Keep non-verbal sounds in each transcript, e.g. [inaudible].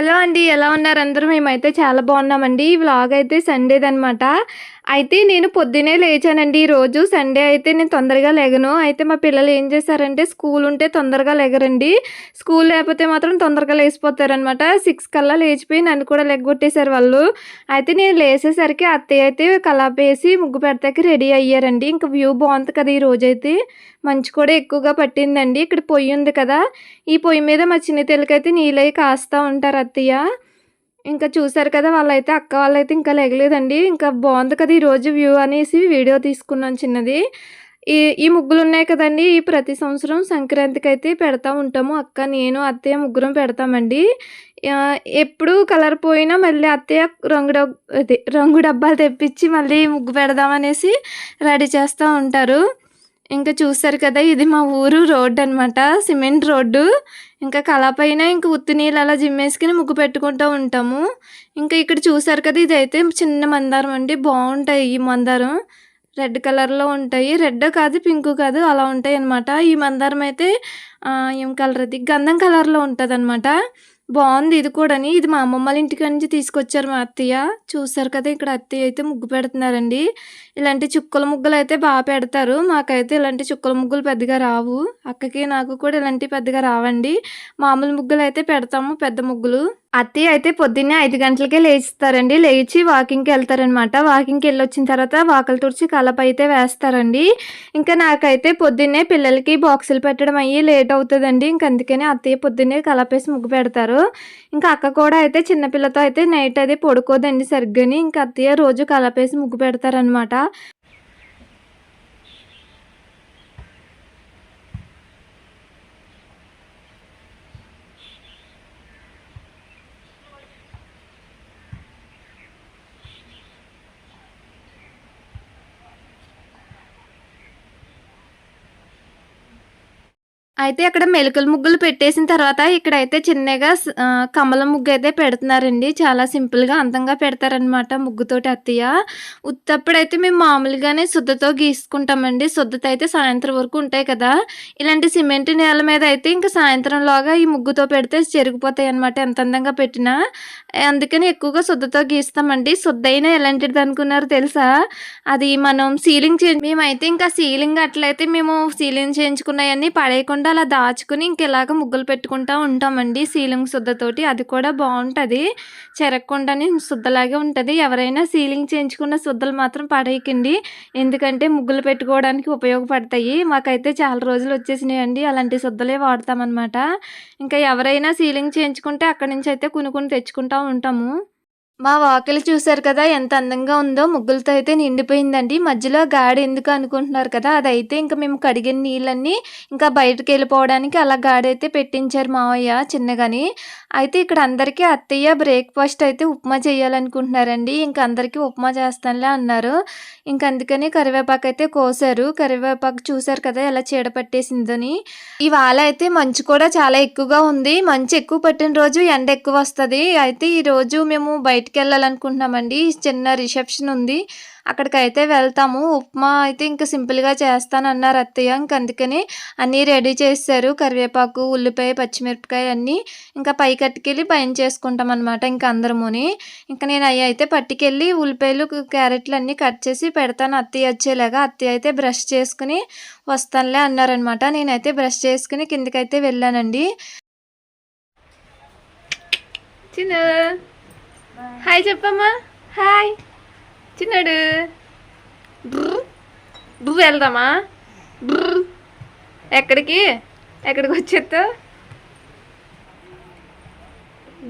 Hello అండి ఎలా ఉన్నారు అందరూ? మేమైతే చాలా బాగున్నామండి. ఈ వ్లాగ్ అయితే సండేది అనమాట అయితే నేను పొద్దునే లేచానండి. ఈ రోజు సండే అయితే నేను తొందరగా లెగను. అయితే మా పిల్లలు ఏం చేశారంటే స్కూల్ ఉంటే తొందరగా లెగరండి. స్కూల్ లేకపోతే మాత్రం తొందరగా లేచిపోతారనమాట సిక్స్ కల్లా లేచిపోయి నన్ను కూడా లెగ్గొట్టేశారు వాళ్ళు. అయితే నేను లేచేసరికి అత్తయ్య అయితే కలాపేసి ముగ్గు పెడతాకి రెడీ అయ్యారండి. ఇంకా వ్యూ బాగుంది కదా ఈ రోజైతే. మంచు కూడా ఎక్కువగా పట్టిందండి. ఇక్కడ పొయ్యి ఉంది కదా. ఈ పొయ్యి మీద మా చిన్న తెలకైతే నీళ్ళవి కాస్తూ ఉంటారు అత్తయ్య. ఇంకా చూసారు కదా వాళ్ళైతే అక్క వాళ్ళైతే ఇంకా లేగలేదండి. ఇంకా బాగుంది కదా ఈరోజు వ్యూ అనేసి వీడియో తీసుకున్నాను చిన్నది. ఈ ఈ ముగ్గులు ఉన్నాయి కదండి ఈ ప్రతి సంవత్సరం సంక్రాంతికి అయితే పెడతా ఉంటాము. అక్క నేను అత్తయ్య ముగ్గురం పెడతామండి. ఎప్పుడు కలర్ పోయినా మళ్ళీ అత్తయ్య రంగు డబ్ అదే రంగు డబ్బాలు తెప్పించి మళ్ళీ ముగ్గు పెడదామనేసి రెడీ చేస్తూ ఉంటారు. ఇంకా చూసారు కదా ఇది మా ఊరు రోడ్డు అనమాట సిమెంట్ రోడ్డు. ఇంకా కలపైన ఇంకా ఉత్తి నీళ్ళు అలా జిమ్మేసుకుని ముగ్గు పెట్టుకుంటూ ఉంటాము. ఇంకా ఇక్కడ చూసారు కదా ఇదైతే చిన్న మందారం అండి బాగుంటాయి ఈ మందారం. రెడ్ కలర్లో ఉంటాయి. రెడ్ కాదు పింక్ కాదు అలా ఉంటాయి అనమాట ఈ మందారం అయితే ఏం కలర్ అది? గంధం కలర్లో ఉంటుంది అనమాట బాగుంది ఇది కూడాని. ఇది మా అమ్మమ్మ వాళ్ళ ఇంటికి నుంచి తీసుకొచ్చారు మా అత్తయ్య. చూసారు కదా ఇక్కడ అత్తయ్య అయితే ముగ్గు పెడుతున్నారండి. ఇలాంటి చుక్కల ముగ్గులు అయితే బాగా పెడతారు. మాకైతే ఇలాంటి చుక్కల ముగ్గులు పెద్దగా రావు. అక్కకి నాకు కూడా ఇలాంటివి పెద్దగా రావండి. మామూలు ముగ్గులు అయితే పెడతాము పెద్ద ముగ్గులు. అత్తయ్య అయితే పొద్దున్నే ఐదు గంటలకే లేచిస్తారండి. లేచి వాకింగ్కి వెళ్తారనమాట వాకింగ్కి వెళ్ళి వచ్చిన తర్వాత వాకలు తుడిచి కలప అయితే వేస్తారండి. ఇంకా నాకైతే పొద్దున్నే పిల్లలకి బాక్సులు పెట్టడం అయ్యి లేట్ అవుతుందండి. ఇంక అందుకని అత్తయ్య పొద్దున్నే కలపేసి ముగ్గు పెడతారు. ఇంకా అక్క కూడా అయితే చిన్నపిల్లతో అయితే నైట్ అది పడుకోదండి సరిగ్గాని. ఇంకా అత్తయ్య రోజు కలపేసి ముగ్గు పెడతారనమాట అయితే అక్కడ మెలకల ముగ్గులు పెట్టేసిన తర్వాత ఇక్కడైతే చిన్నగా కమల ముగ్గు అయితే పెడుతున్నారండి. చాలా సింపుల్గా అందంగా పెడతారనమాట ముగ్గుతోటి అత్తయ్య. ఉత్తప్పుడైతే మేము మామూలుగానే శుద్ధతో గీసుకుంటామండి. శుద్ధత అయితే సాయంత్రం వరకు ఉంటాయి కదా. ఇలాంటి సిమెంట్ నేల మీద అయితే ఇంకా సాయంత్రంలోగా ఈ ముగ్గుతో పెడితే చెరిగిపోతాయి అనమాట ఎంత అందంగా పెట్టినా. అందుకని ఎక్కువగా శుద్ధతో గీస్తామండి. శుద్ధ అయినా ఎలాంటిది అనుకున్నారు తెలుసా? అది మనం సీలింగ్ చే మేమైతే ఇంకా సీలింగ్ అట్లయితే మేము సీలింగ్ చేయించుకున్నాయన్నీ పడేయకుండా అలా దాచుకుని ఇంక ఇలాగ ముగ్గులు పెట్టుకుంటూ ఉంటామండి. సీలింగ్ శుద్ధతోటి అది కూడా బాగుంటుంది. చెరగకుండానే శుద్ధలాగే ఉంటుంది. ఎవరైనా సీలింగ్ చేయించుకున్న శుద్ధలు మాత్రం పడేయకండి. ఎందుకంటే ముగ్గులు పెట్టుకోవడానికి ఉపయోగపడతాయి. మాకైతే చాలా రోజులు వచ్చేసినాయండి. అలాంటి శుద్ధలే వాడతామన్నమాట. ఇంకా ఎవరైనా సీలింగ్ చేయించుకుంటే అక్కడి నుంచి అయితే కొనుక్కొని తెచ్చుకుంటూ ఉంటాము. మా వాకిలి చూశారు కదా ఎంత అందంగా ఉందో ముగ్గులతో అయితే నిండిపోయిందండి. మధ్యలో గాడి ఎందుకు అనుకుంటున్నారు కదా అదైతే ఇంకా మేము కడిగిన నీళ్ళన్నీ ఇంకా బయటకు వెళ్ళిపోవడానికి అలా గాడి అయితే పెట్టించారు మావయ్య చిన్నగాని. అయితే ఇక్కడ అందరికీ అత్తయ్య బ్రేక్ఫాస్ట్ అయితే ఉప్మా చేయాలనుకుంటున్నారండి. ఇంకా అందరికీ ఉప్మా చేస్తానులే అన్నారు. ఇంకా అందుకని కరివేపాకు అయితే కోసారు. కరివేపాకు చూసారు కదా ఎలా చీడ పట్టేసిందని. ఇవాళ అయితే మంచు కూడా చాలా ఎక్కువగా ఉంది. మంచు ఎక్కువ పట్టిన రోజు ఎండ ఎక్కువ వస్తుంది. అయితే ఈరోజు మేము బయట బయటికి వెళ్ళాలనుకుంటున్నామండి చిన్న రిసెప్షన్ ఉంది. అక్కడికైతే వెళ్తాము. ఉప్మా అయితే ఇంకా సింపుల్గా చేస్తానన్నారు అత్తయ్య. ఇంక అందుకని అన్నీ రెడీ చేశారు. కరివేపాకు ఉల్లిపాయ పచ్చిమిరపకాయ అన్నీ ఇంకా పై కట్టుకెళ్ళి పైన చేసుకుంటాం అనమాట ఇంకా అందరముని. ఇంకా నేను అవి అయితే పట్టుకెళ్ళి ఉల్లిపాయలు క్యారెట్లు అన్నీ కట్ చేసి పెడతాను. అత్తయ్య వచ్చేలాగా అత్తయ్య అయితే బ్రష్ చేసుకుని వస్తానులే అన్నారనమాట నేనైతే బ్రష్ చేసుకుని కిందకైతే వెళ్ళానండి. చిన్న హాయ్ చెప్పమ్మా. హాయ్ చిన్నాడు. బ్రు బ్రు వెళ్దామా? బ్రు ఎక్కడికి? ఎక్కడికి వచ్చేస్తా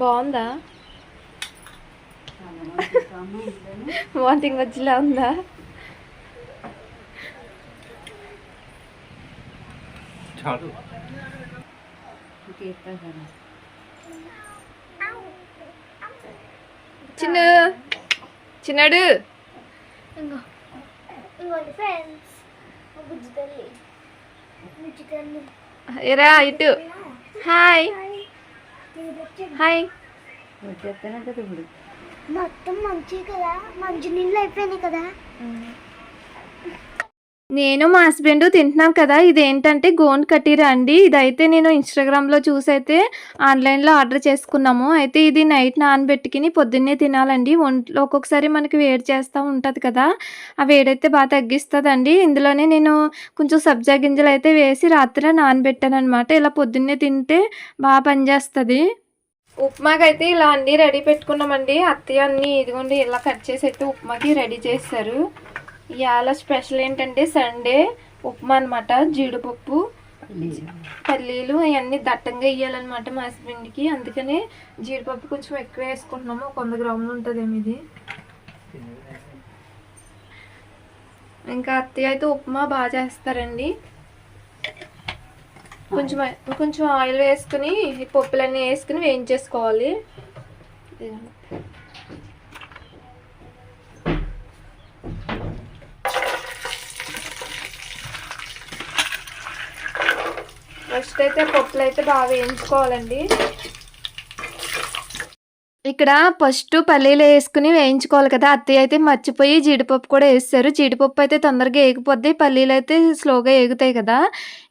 బాగుందా? వాంటింగ్ వచ్చేలా ఉందా? చాలు. చిన్న చిన్నాడు. ఎరా ఇటు. హాయ్. హాయ్. మొత్తం మంచి కదా? మంచి నీళ్ళు అయిపోయినాయి కదా? నేను మా హస్బెండ్ తింటున్నాం కదా ఇదేంటంటే గోన్ కటీరా అండి ఇదైతే నేను ఇన్స్టాగ్రామ్లో చూసి అయితే ఆన్లైన్లో ఆర్డర్ చేసుకున్నాము. అయితే ఇది నైట్ నానబెట్టుకుని పొద్దున్నే తినాలండి. ఒంట్లో ఒక్కొక్కసారి మనకి వేడి చేస్తూ ఉంటుంది కదా ఆ వేడైతే బాగా తగ్గిస్తుందండి. ఇందులోనే నేను కొంచెం సబ్జా గింజలు అయితే వేసి రాత్రి నానబెట్టాను అనమాట ఇలా పొద్దున్నే తింటే బాగా పనిచేస్తుంది ఉప్మాకైతే అయితే ఇలా అన్నీ రెడీ పెట్టుకున్నామండి. అత్తయ్య అన్నీ ఇదిగోండి ఇలా కట్ చేసి అయితే ఉప్మాకి రెడీ చేస్తారు ఇవాళ స్పెషల్ ఏంటంటే సండే ఉప్మా అనమాట జీడిపప్పు పల్లీలు అవన్నీ దట్టంగా వేయాలన్నమాట మా హస్బెండ్కి. అందుకనే జీడిపప్పు కొంచెం ఎక్కువ వేసుకుంటున్నాము. ఒక వంద గ్రాములు ఉంటుంది ఇది. ఇంకా అత్తయ్య అయితే ఉప్మా బాగా చేస్తారండి. కొంచెం కొంచెం ఆయిల్ వేసుకుని పప్పులన్నీ వేసుకుని వేయించేసుకోవాలి. ఫస్ట్ అయితే పప్పులు అయితే బాగా వేయించుకోవాలండి. ఇక్కడ ఫస్ట్ పల్లీలు వేసుకుని వేయించుకోవాలి కదా అత్తయ్య అయితే మర్చిపోయి జీడిపప్పు కూడా వేస్తారు. జీడిపప్పు అయితే తొందరగా ఏగిపోద్ది పల్లీలు అయితే స్లోగా ఏగుతాయి కదా.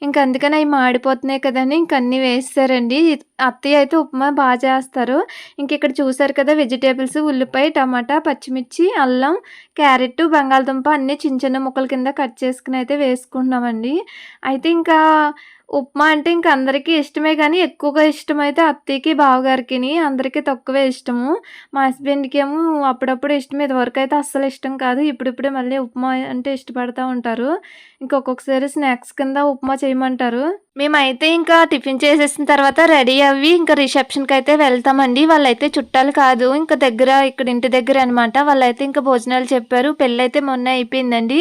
ఇంకా అందుకని అవి మాడిపోతున్నాయి కదని ఇంక అన్నీ వేస్తారండి. అత్తయ్య అయితే ఉప్మా బాగా చేస్తారు. ఇంక ఇక్కడ చూసారు కదా వెజిటేబుల్స్ ఉల్లిపాయ టమాటా పచ్చిమిర్చి అల్లం క్యారెట్ బంగాళదుంప అన్నీ చిన్న చిన్న ముక్కల కింద కట్ చేసుకుని అయితే వేసుకుంటున్నామండి. అయితే ఇంకా ఉప్మా అంటే ఇంక అందరికీ ఇష్టమే కానీ ఎక్కువగా ఇష్టమైతే అత్తయ్యకి బావగారికి అందరికీ తక్కువే ఇష్టము. మా హస్బెండ్కి ఏమో అప్పుడప్పుడు ఇష్టం ఇదివరకు అయితే అస్సలు ఇష్టం కాదు. ఇప్పుడిప్పుడే మళ్ళీ ఉప్మా అంటే ఇష్టపడుతూ ఉంటారు. ఇంకొకసారి స్నాక్స్ కింద ఉప్మా చేయమంటారు. మేమైతే ఇంకా టిఫిన్ చేసేసిన తర్వాత రెడీ అవ్వి ఇంకా రిసెప్షన్కి అయితే వెళ్తామండి. వాళ్ళైతే చుట్టాలు కాదు. ఇంకా దగ్గర ఇక్కడ ఇంటి దగ్గర అనమాట వాళ్ళైతే ఇంకా భోజనాలు చెప్పారు. పెళ్ళి అయితే మొన్న అయిపోయిందండి.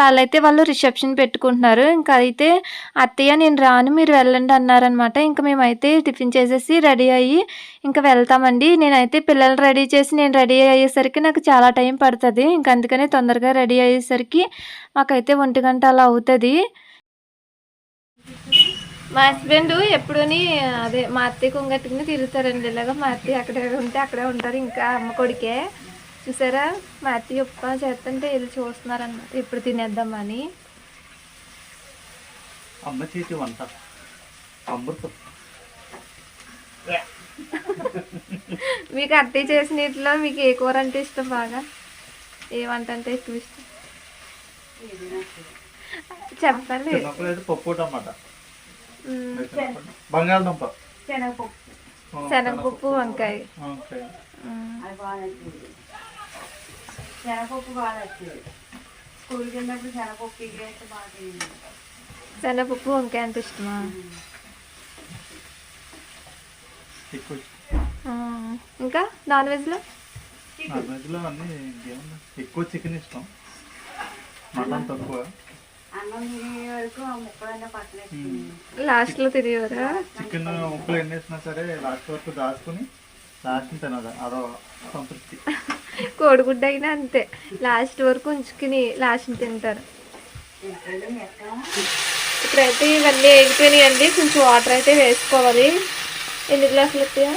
వాళ్ళైతే వాళ్ళు రిసెప్షన్ పెట్టుకుంటున్నారు. ఇంకా అయితే అత్తయ్య నేను రాను. మీరు వెళ్ళండి అన్నారనమాట ఇంకా మేమైతే టిఫిన్ చేసేసి రెడీ అయ్యి ఇంకా వెళ్తామండి. నేనైతే పిల్లలు రెడీ చేసి నేను రెడీ అయ్యేసరికి నాకు చాలా టైం పడుతుంది. ఇంకా అందుకనే తొందరగా రెడీ అయ్యేసరికి మాకైతే ఒంటి గంట అలా అవుతుంది. మా హస్బెండ్ ఎప్పుడూని అదే మా అత్తయ్య కొంగట్టుకుని తిరుగుతారండి ఇలాగా. మా అత్తయ్య అక్కడే ఉంటే అక్కడే ఉంటారు. ఇంకా అమ్మ కొడుకే. చూసారా? మా అత్తయ్య ఉప్మా చేస్తుంటే వీళ్ళు చూస్తున్నారన్నమాట. ఇప్పుడు తినేద్దామని. అమ్మ చేతి వంట. అమృతం. మీకు అత్తయ్య చేసిన వీటిలో మీకు ఏ కూర అంటే ఇష్టం బాగా? ఏ వంట అంటే ఎక్కువ ఇష్టం? చెప్పాలి పప్పు మ్, బంగాళదుంప. శనగపప్పు. వంకాయ. శనగపప్పు బాగా స్కూల్కి వెళ్ళినప్పుడు శనగపప్పు ఇవేస్తే బాగా. శనగపప్పు వంకాయ అంటే ఇష్టమా? ఇంకా నాన్ వెజ్లో? నాన్ వెజ్లో అన్నీ ఎక్కువ చికెన్ ఇష్టం. మటన్ తక్కువ. అన్నం తినే వరకు ఆ ముక్కలన్నీ పక్కన పెట్టుకుని లాస్ట్లో తిరిగేవారా చికెన్ ముక్కలు ఎన్ని వేసినా సరే లాస్ట్ వరకు దాచుకుని లాస్ట్ తినదు అదో సంతృప్తి. కోడిగుడ్డ అయినా అంతే. లాస్ట్ వరకు ఉంచుకుని లాస్ట్ తింటారు. ఇప్పుడైతే ఇవన్నీ వేగిపోయినాయండి. కొంచెం వాటర్ అయితే వేసుకోవాలి. ఎన్ని గ్లాసులు వస్తాయా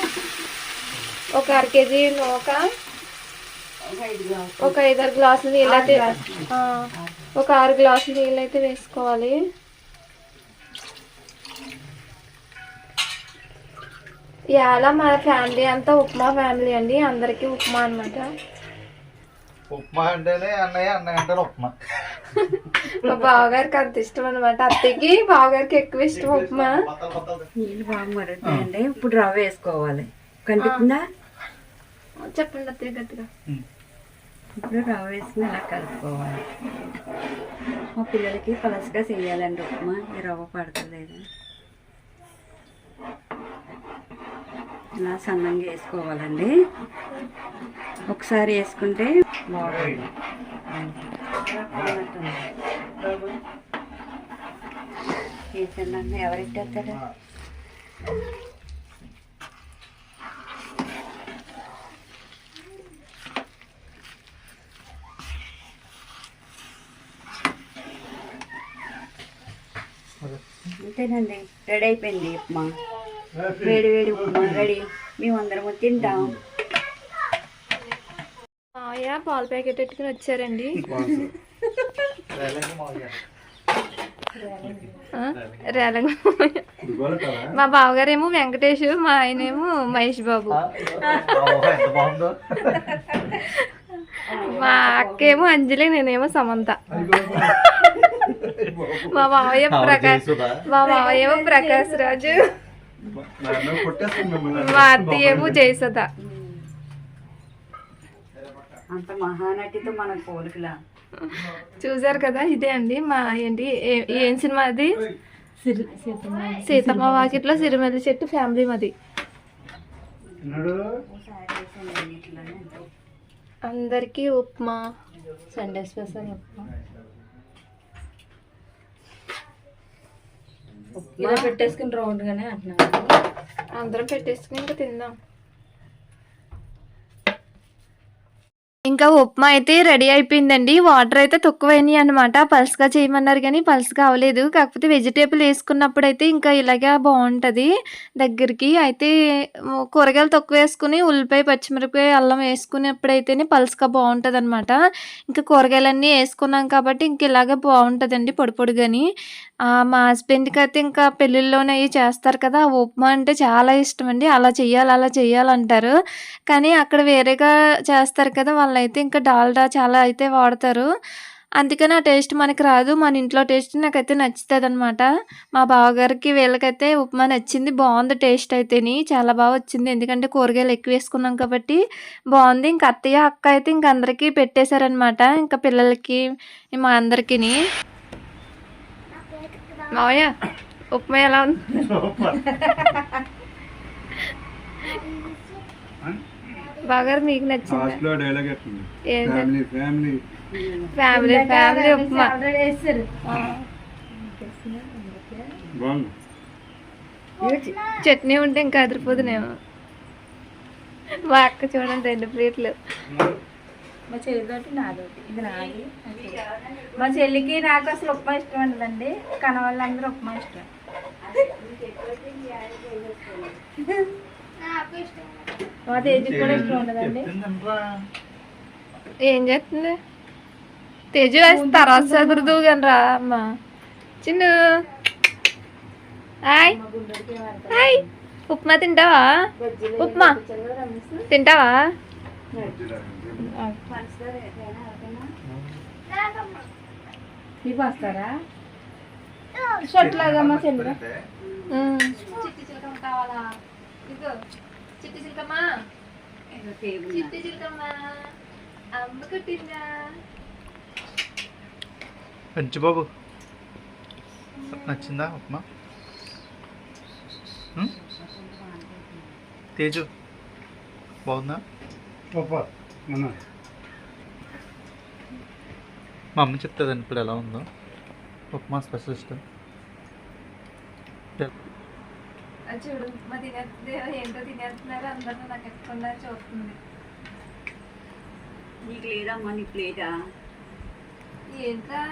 ఒక అర కేజీ నూక. ఒక ఐదారు గ్లాసులు నీళ్ళు అయితే ఆ, ఒక ఆరు గ్లాసులు నీళ్ళు అయితే వేసుకోవాలి. ఇవాళ మా ఫ్యామిలీ అంతా ఉప్మా ఫ్యామిలీ అండి అందరికీ ఉప్మా అన్నమాట. ఉప్మా అంటేనే అన్నయ్య అన్నయ్య అంటే ఉప్మా. మా బావగారికి అంత ఇష్టం అనమాట అత్తయ్యకి బావగారికి ఎక్కువ ఇష్టం ఉప్మా. నీళ్ళు బాగా మరుగుతాయండి. ఇప్పుడు రవ్వ వేసుకోవాలి. కనిపిస్తుందా? చెప్పండి అత్తయ్య గట్టిగా. ఉమ్. ఇప్పుడు రవ్వ వేసుకుని ఇలా కలుపుకోవాలి. మా పిల్లలకి పలసగా చేయాలండి ఉప్మా. ఈ రవ్వ పడతలేదు. ఇలా సన్నంగా వేసుకోవాలండి. ఒకసారి వేసుకుంటే బాగుంటుంది వేసాను ఎవరెట్టేస్తారా అంతేనండి రెడీ అయిపోయింది ఉప్మా. వేడి వేడి ఉప్మా. రెడీ. మేమందరం తింటాం. మావయ్య పాల ప్యాకెట్ పెట్టుకుని వచ్చారండి? రేలంగ మా బావగారేమో వెంకటేష్ మా ఆయనేమో మహేష్ బాబు. మా అక్కేమో అంజలి నేనేమో సమంత. మా మావయ్య ప్రకాష్ మా మావయ్య ఏమో ప్రకాష్ రాజు. మా అత్తయ్య ఏమో జయసుధ అంత మహానటితో మన పోలికలా. చూసారు కదా ఇదే అండి మా ఏంటి ఏ- ఏం సినిమా అది? సీతమ్మ వాకిట్లో. సిరిమల్లి చెట్టు ఫ్యామిలీ మాది. అందరికీ ఉప్మా. Sunday special upma. ఇలా పెట్టేసుకుని రౌండ్ గానే అంటున్నాను. అందరం పెట్టేసుకుని ఇంకా తిందాం. ఇంకా ఉప్మా అయితే రెడీ అయిపోయిందండి. వాటర్ అయితే తక్కువైనాయి అనమాట పల్స్గా చేయమన్నారు కానీ పల్స్గా అవ్వలేదు. కాకపోతే వెజిటేబుల్ వేసుకున్నప్పుడు అయితే ఇంకా ఇలాగే బాగుంటుంది దగ్గరికి. అయితే కూరగాయలు తక్కువ వేసుకుని ఉల్లిపాయ పచ్చిమిరపకాయ అల్లం వేసుకునేప్పుడు అయితేనే పల్స్గా బాగుంటుంది అనమాట ఇంకా కూరగాయలన్నీ వేసుకున్నాం కాబట్టి ఇంక ఇలాగే బాగుంటుందండి పొడి పొడిగాని. మా హస్బెండ్కి అయితే ఇంకా పెళ్ళిళ్ళలోనే అవి చేస్తారు కదా. ఆ ఉప్మా అంటే చాలా ఇష్టం అండి. అలా చేయాలి అలా చేయాలంటారు కానీ అక్కడ వేరేగా చేస్తారు కదా వాళ్ళైతే. ఇంకా డాల్డా చాలా అయితే వాడతారు. అందుకని ఆ టేస్ట్ మనకి రాదు. మన ఇంట్లో టేస్ట్ నాకైతే నచ్చుతుంది అనమాట మా బావగారికి వీళ్ళకైతే ఉప్మా నచ్చింది. బాగుంది టేస్ట్ అయితేని. చాలా బాగా వచ్చింది. ఎందుకంటే కూరగాయలు ఎక్కువ వేసుకున్నాం కాబట్టి బాగుంది. ఇంకా అత్తయ్య అక్క అయితే ఇంక అందరికీ పెట్టేశారనమాట. ఇంకా పిల్లలకి మా అందరికీని. మావయ్య ఉప్మా ఎలా ఉంది? [laughs] బాగా మీకు నచ్చింది? Dialogue family family family family upma. ఆ, బాగుంది. చట్నీ ఉంటే ఇంకా అదిరిపోదునేమో. మా అక్క చూడండి రెండు ప్లేట్లు. మా చెల్లితోటి నాదోటి ఇది నాది. మా చెల్లికి నాకు అసలు ఉప్మా ఇష్టం ఉండదండి. కన వాళ్ళందరూ ఉప్మా ఇష్టం. నాకు ఇష్టం కూడా ఉండదండి ఏం చేస్తుంది? తేజు వేసి తర్వాత చదువుదు కానీ రా అమ్మ. చిన్ను. హాయ్. హాయ్. ఉప్మా తింటావా? ఉప్మా. తింటావా? వస్తారా షర్ట్లాగా మా చెల్లి. చిట్టి చిలకమ్మ చిలకమ్మ అమ్మ కట్టిందా? పెంచు బాబు నచ్చిందా ఉప్మా? తేజు. బాగుందా? మా అమ్మ చెప్తుందండి ఇప్పుడు ఎలా ఉందో. ఉప్మా స్పెషలిస్ట్. చూడు మా తినేస్తుంది ఏంటో తినేస్తున్నారు అందరూ నాకు ఎక్కకుండా చూస్తుంది. నీకు లేదమ్మా నీ ప్లేటా? ఏంట్రా?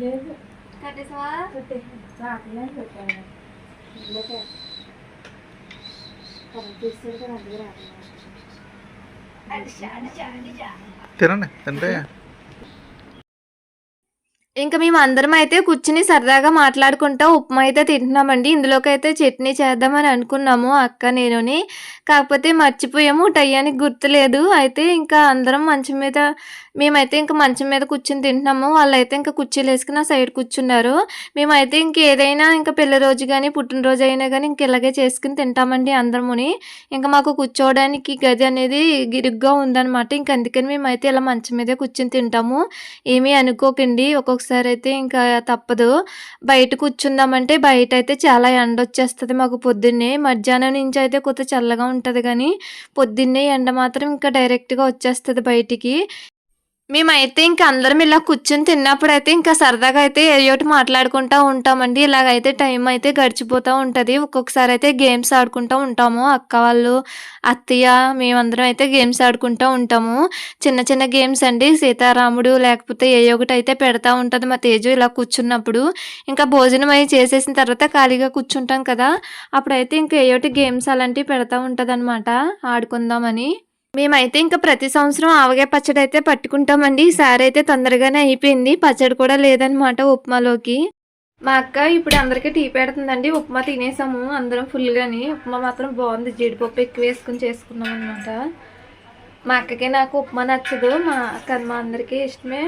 లేదు. కట్టేసావా? తినండి తింటే ఇంకా మేము అందరం అయితే కూర్చుని సరదాగా మాట్లాడుకుంటా ఉప్మా అయితే తింటున్నామండి. ఇందులోకి అయితే చట్నీ చేద్దామని అనుకున్నాము అక్క నేనుని. కాకపోతే మర్చిపోయాము టయ్యానికి గుర్తులేదు. అయితే ఇంకా అందరం మంచం మీద మేమైతే ఇంకా మంచం మీద కూర్చుని తింటున్నాము. వాళ్ళైతే ఇంకా కుర్చీలు వేసుకుని ఆ సైడ్ కూర్చున్నారు. మేమైతే ఇంక ఏదైనా ఇంకా పిల్ల రోజు కానీ పుట్టినరోజు అయినా కానీ ఇంక ఇలాగే చేసుకుని తింటామండి అందరముని. ఇంకా మాకు కూర్చోవడానికి గది అనేది గిరుగ్గా ఉందన్నమాట. ఇంక అందుకని మేమైతే ఇలా మంచం మీదే కూర్చుని తింటాము. ఏమీ అనుకోకండి. ఒక్కొక్క ఒకసారి అయితే ఇంకా తప్పదు. బయట కూర్చుందామంటే బయట అయితే చాలా ఎండ వచ్చేస్తుంది మాకు పొద్దున్నే. మధ్యాహ్నం నుంచి అయితే కొత్త చల్లగా ఉంటుంది కానీ పొద్దున్నే ఎండ మాత్రం ఇంకా డైరెక్ట్గా వచ్చేస్తుంది బయటికి. మేమైతే ఇంకా అందరం ఇలా కూర్చొని తిన్నప్పుడు అయితే ఇంకా సరదాగా అయితే ఏయోటి మాట్లాడుకుంటూ ఉంటామండి. ఇలాగైతే టైం అయితే గడిచిపోతూ ఉంటుంది. ఒక్కొక్కసారి అయితే గేమ్స్ ఆడుకుంటూ ఉంటాము. అక్క వాళ్ళు అత్తయ్య మేమందరం అయితే గేమ్స్ ఆడుకుంటూ ఉంటాము. చిన్న చిన్న గేమ్స్ అండి. సీతారాముడు లేకపోతే ఏ ఒకటి అయితే పెడతా ఉంటుంది మా తేజు ఇలా కూర్చున్నప్పుడు. ఇంకా భోజనం అవి చేసేసిన తర్వాత ఖాళీగా కూర్చుంటాం కదా. అప్పుడైతే ఇంకా ఏ ఒకటి గేమ్స్ అలాంటివి పెడతా ఉంటుంది ఆడుకుందామని. మేమైతే ఇంకా ప్రతి సంవత్సరం ఆవకాయ పచ్చడి అయితే పట్టుకుంటామండి. ఈసారి అయితే తొందరగానే అయిపోయింది. పచ్చడి కూడా లేదనమాట ఉప్మాలోకి. మా అక్క ఇప్పుడు అందరికీ టీ పెడుతుందండి. ఉప్మా తినేసాము. అందరం ఫుల్గాని. ఉప్మా మాత్రం బాగుంది. జీడిపప్పు ఎక్కువ వేసుకుని చేసుకున్నాం అనమాట మా అక్కకి నాకు ఉప్మా నచ్చదు. మా అక్క మా అందరికీ ఇష్టమే.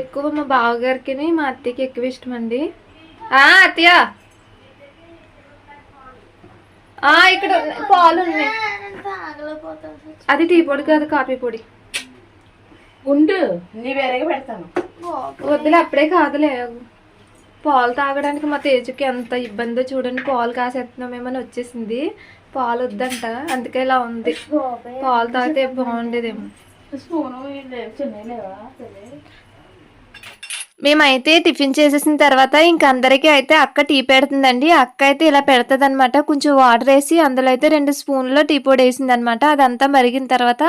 ఎక్కువ మా బావగారికి మా అత్తయ్యకి ఎక్కువ ఇష్టం అండి అత్తయ్య! ఆ, ఇక్కడ. పాలు ఉన్నాయి. అది టీ పొడి కాదు కాఫీ పొడి. ఉండు నీ వేరేగా పెడతాను. వద్దులే అప్పుడే కాదులే. పాలు తాగడానికి మా తేజుకి ఎంత ఇబ్బందో చూడండి పాలు కాసేస్తున్నామేమని వచ్చేసింది. పాలు వద్దంట అందుకే ఇలా ఉంది. పాలు తాగితే బాగుండేదేమో స్పూను చిన్న లేవా సరే మేమైతే టిఫిన్ చేసేసిన తర్వాత ఇంక అందరికీ అయితే అక్క టీ పెడుతుందండి. అక్క అయితే ఇలా పెడుతుంది అనమాట కొంచెం వాటర్ వేసి అందులో అయితే రెండు స్పూన్లో టీ పొడి వేసింది అనమాట అదంతా మరిగిన తర్వాత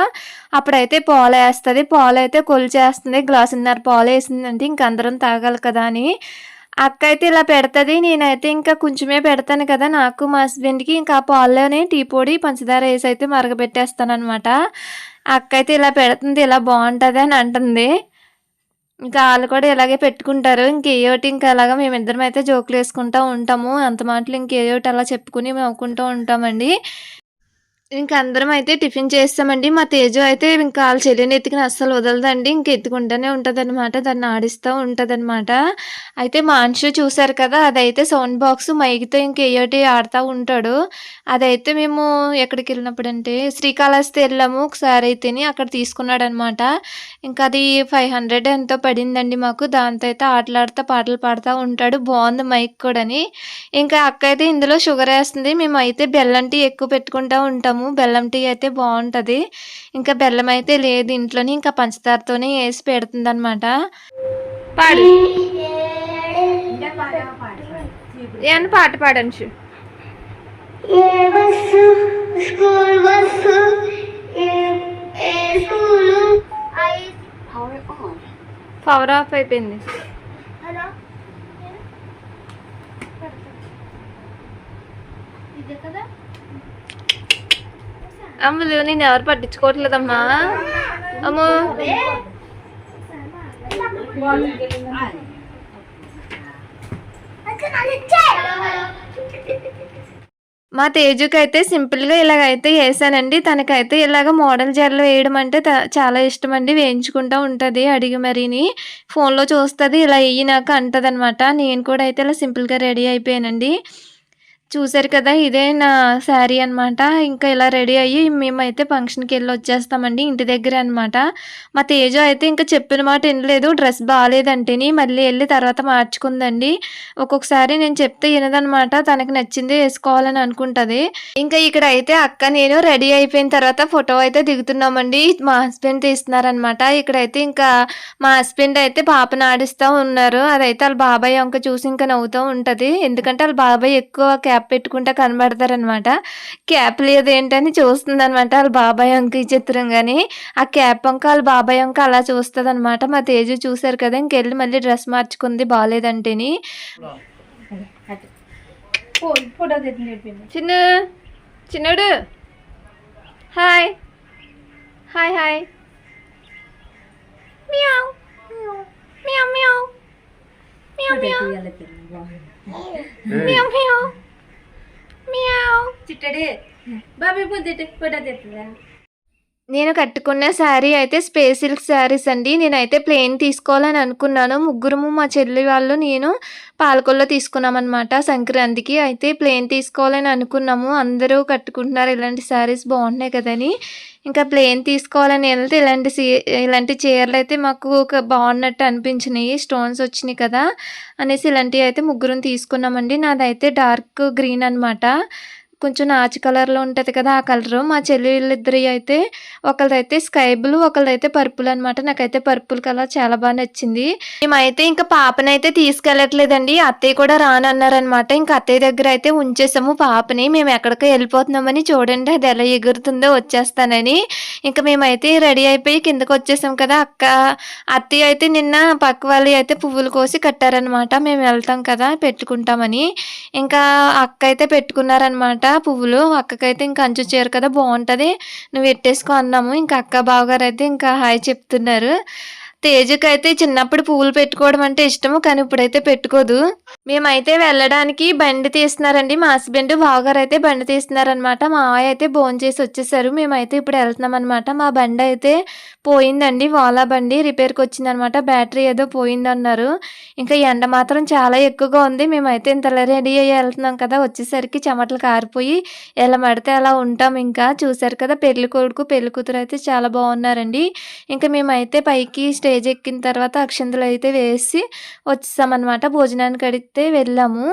అప్పుడైతే పాలు వేస్తుంది. పాలు అయితే కొలిచేస్తుంది. గ్లాసున్నర పాలు వేసిందంటే ఇంక అందరం తాగాలి కదా అని. అక్క అయితే ఇలా పెడుతుంది. నేనైతే ఇంకా కొంచెమే పెడతాను కదా. నాకు మా హస్బెండ్కి ఇంకా ఆ పాల్లోనే టీ పొడి పంచదార వేసి అయితే మరగబెట్టేస్తాను అనమాట అక్క అయితే ఇలా పెడుతుంది. ఇలా బాగుంటుంది అని అంటుంది. ఇంకా వాళ్ళు కూడా ఇలాగే పెట్టుకుంటారు. ఇంకేయోటి ఇంకా అలాగా మేమిద్దరం అయితే జోకులు వేసుకుంటూ ఉంటాము. అంత మాటలు ఇంకేయోటి అలా చెప్పుకుని నవ్వుకుంటూ ఉంటామండి. ఇంకా అందరం అయితే టిఫిన్ చేస్తామండి. మా తేజు అయితే ఇంకా వాళ్ళ చెల్లిని ఎత్తుకుని అస్సలు వదలదండి. ఇంక ఎత్తుకుంటూనే ఉంటుంది అనమాట దాన్ని ఆడిస్తూ ఉంటుంది అనమాట అయితే మాన్షు చూసారు కదా అదైతే సౌండ్ బాక్స్ మైక్తో ఇంకేయోటి ఆడుతూ ఉంటాడు. అదైతే మేము ఎక్కడికి వెళ్ళినప్పుడు అంటే శ్రీకాళహస్తి వెళ్ళాము. ఒకసారి అయితేని అక్కడ తీసుకున్నాడు అనమాట ఇంకా అది ఫైవ్ హండ్రెడ్ ఎంతో పడిందండి మాకు. దాంతో అయితే ఆటలాడుతూ పాటలు పాడుతూ ఉంటాడు. బాగుంది మైక్ కూడాని. ఇంకా అక్క అయితే ఇందులో షుగర్ వేస్తుంది. మేము అయితే బెల్లం టీ ఎక్కువ పెట్టుకుంటూ ఉంటాము. బెల్లం టీ అయితే బాగుంటుంది ఇంకా బెల్లం అయితే లేదు ఇంట్లోని ఇంకా పంచదారతోనే వేసి పెడుతుంది అనమాట పాడు. ఏమన్నా పాట ఏ బస్సు స్కూల్ బస్సు ఐ పవర్ ఆఫ్ అయిపోయింది. హలో ఇదే కదా అమ్మలు నేను ఎవరు పట్టించుకోవట్లేదమ్మా. అమ్మో. మా తేజుకి అయితే సింపుల్గా ఇలాగైతే వేసానండి తనకైతే ఇలాగ మోడల్ జడలు వేయడం అంటే చాలా ఇష్టం అండి వేయించుకుంటూ ఉంటుంది అడిగి మరీని. ఫోన్లో చూస్తుంది ఇలా వెయ్యి నాకు అనమాట నేను కూడా అయితే ఇలా సింపుల్గా రెడీ అయిపోయానండి. చూసారు కదా ఇదే నా శారీ అన్నమాట. ఇంకా ఇలా రెడీ అయ్యి మేమైతే ఫంక్షన్కి వెళ్ళి వచ్చేస్తామండి ఇంటి దగ్గర అనమాట మా తేజ అయితే ఇంకా చెప్పిన మాట వినలేదు డ్రెస్ బాగాలేదంటేని మళ్ళీ వెళ్ళి తర్వాత మార్చుకుందండి. ఒక్కొక్కసారి నేను చెప్తే వినదనమాట తనకి నచ్చింది వేసుకోవాలని అనుకుంటుంది. ఇంకా ఇక్కడ అయితే అక్క నేను రెడీ అయిపోయిన తర్వాత ఫోటో అయితే దిగుతున్నామండి. మా హస్బెండ్ తీస్తున్నారనమాట ఇక్కడైతే ఇంకా మా హస్బెండ్ అయితే పాపను ఆడిస్తూ ఉన్నారు. అదైతే వాళ్ళ బాబాయ్ ఇంకా చూసి ఇంకా నవ్వుతూ ఉంటుంది. ఎందుకంటే వాళ్ళ బాబాయ్ ఎక్కువ క్యాప్ పెట్టుకుంటా కనబడతారనమాట. క్యాప్ లేదు ఏంటని చూస్తుంది అనమాట వాళ్ళ బాబాయ్ అంక ఈ చిత్రంగాని ఆ క్యాప్ అంక వాళ్ళ బాబాయ్ అంక అలా చూస్తుంది అనమాట మా తేజు చూసారు కదా ఇంకెళ్ళి మళ్ళీ డ్రెస్ మార్చుకుంది బాగాలేదంటేని చిన్న చిన్నడు. Hi. Hi hi. Meow. Meow meow. Meow meow. Meow meow. Meow. चिट्टडे बाबी पण देते पडत येते నేను కట్టుకున్న శారీ అయితే స్పేస్ సిల్క్ శారీస్ అండి. నేనైతే ప్లెయిన్ తీసుకోవాలని అనుకున్నాను. ముగ్గురము మా చెల్లి వాళ్ళు నేను పాలకొల్లో తీసుకున్నామన్నమాట సంక్రాంతికి. అయితే ప్లెయిన్ తీసుకోవాలని అనుకున్నాము. అందరూ కట్టుకుంటున్నారు. ఇలాంటి శారీస్ బాగున్నాయి కదని. ఇంకా ప్లెయిన్ తీసుకోవాలని వెళ్తే ఇలాంటి ఇలాంటి చీరలు అయితే మాకు ఒక బాగున్నట్టు అనిపించినాయి. స్టోన్స్ వచ్చినాయి కదా అనేసి ఇలాంటివి అయితే ముగ్గురం తీసుకున్నామండి. నాదైతే డార్క్ గ్రీన్ అన్నమాట. కొంచెం నాచు కలర్లో ఉంటుంది కదా ఆ కలరు. మా చెల్లెళ్ళిద్దరి అయితే ఒకరిదైతే స్కై బ్లూ ఒకరిదైతే పర్పుల్ అనమాట నాకైతే పర్పుల్ కలర్ చాలా బాగా నచ్చింది. మేమైతే ఇంకా పాపనైతే తీసుకెళ్ళట్లేదండి. అత్తయ్య కూడా రానన్నారనమాట ఇంకా అత్తయ్య దగ్గర అయితే ఉంచేసాము పాపని. మేము ఎక్కడికో వెళ్ళిపోతున్నామని చూడండి అది ఎలా ఎగురుతుందో వచ్చేస్తానని. ఇంకా మేమైతే రెడీ అయిపోయి కిందకు వచ్చేసాం కదా అక్క. అత్తయ్య అయితే నిన్న పక్క వాళ్ళు అయితే పువ్వులు కోసి కట్టారనమాట మేము వెళ్తాం కదా పెట్టుకుంటామని. ఇంకా అక్క అయితే పెట్టుకున్నారనమాట పువ్వులు అక్కకైతే ఇంకా అంచు చీర కదా బాగుంటుంది నువ్వు పెట్టేసుకో అన్నాము. ఇంకా అక్క బావగారు అయితే ఇంకా హాయ్ చెప్తున్నారు. తేజకైతే అయితే చిన్నప్పుడు పువ్వులు పెట్టుకోవడం అంటే ఇష్టము కానీ ఇప్పుడైతే పెట్టుకోదు. మేమైతే వెళ్ళడానికి బండి తీస్తున్నారండి. మా హస్బెండ్ బావగారు అయితే బండి తీస్తున్నారనమాట మా ఆయ అయితే భోజనం చేసి వచ్చేసారు. మేమైతే ఇప్పుడు వెళ్తున్నాం అనమాట మా బండి అయితే పోయిందండి. వాలా బండి రిపేర్కి వచ్చిందనమాట బ్యాటరీ ఏదో పోయిందన్నారు. ఇంకా ఎండ మాత్రం చాలా ఎక్కువగా ఉంది. మేమైతే ఇంతలా రెడీ అయ్యి వెళ్తున్నాం కదా. వచ్చేసరికి చెమటలు కారిపోయి ఎలా పడితే అలా ఉంటాం ఇంకా. చూసారు కదా పెళ్ళి కొడుకు పెళ్ళి కూతురు అయితే చాలా బాగున్నారండి. ఇంకా మేమైతే పైకి స్టే స్టేజ్ ఎక్కిన తర్వాత అక్షంతలు అయితే వేసి వచ్చేసామన్నమాట. భోజనానికి అడిగితే వెళ్ళాము.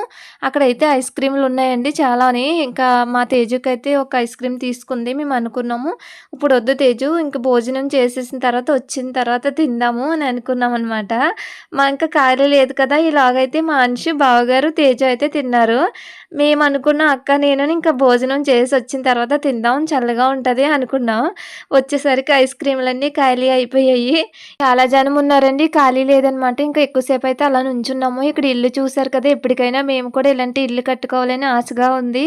అక్కడైతే ఐస్ క్రీమ్లు ఉన్నాయండి. చాలానే. ఇంకా మా తేజుకి అయితే ఒక ఐస్ క్రీమ్ తీసుకుంది. మేము అనుకున్నాము ఇప్పుడు వద్దు తేజు ఇంకా భోజనం చేసేసిన తర్వాత వచ్చిన తర్వాత తిందాము అని అనుకున్నాం అనమాట మా ఇంకా ఖాళీ లేదు కదా. ఇలాగైతే మా మనిషి బావగారు తేజు అయితే తిన్నారు. మేము అనుకున్న అక్క నేను ఇంకా భోజనం చేసి వచ్చిన తర్వాత తిందాం చల్లగా ఉంటుంది అనుకున్నాం. వచ్చేసరికి ఐస్ క్రీమ్లన్నీ ఖాళీ అయిపోయాయి. చాలా జనం ఉన్నారండి ఖాళీ లేదనమాట ఇంకా ఎక్కువసేపు అయితే అలా నుంచున్నాము. ఇక్కడ ఇల్లు చూసారు కదా ఎప్పటికైనా మేము కూడా ఇలాంటి ఇల్లు కట్టుకోవాలని ఆశగా ఉంది.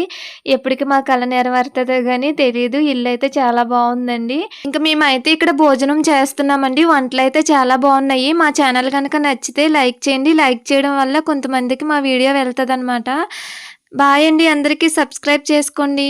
ఎప్పటికి మా కళ నెరవేరుతుందో కానీ తెలియదు ఇల్లు అయితే చాలా బాగుందండి. ఇంకా మేమైతే ఇక్కడ భోజనం చేస్తున్నామండి. వంటలు అయితే చాలా బాగున్నాయి. మా ఛానల్ కనుక నచ్చితే లైక్ చేయండి. లైక్ చేయడం వల్ల కొంతమందికి మా వీడియో వెళ్తుంది బాయ్ అండి. అందరికీ సబ్స్క్రైబ్ చేసుకోండి.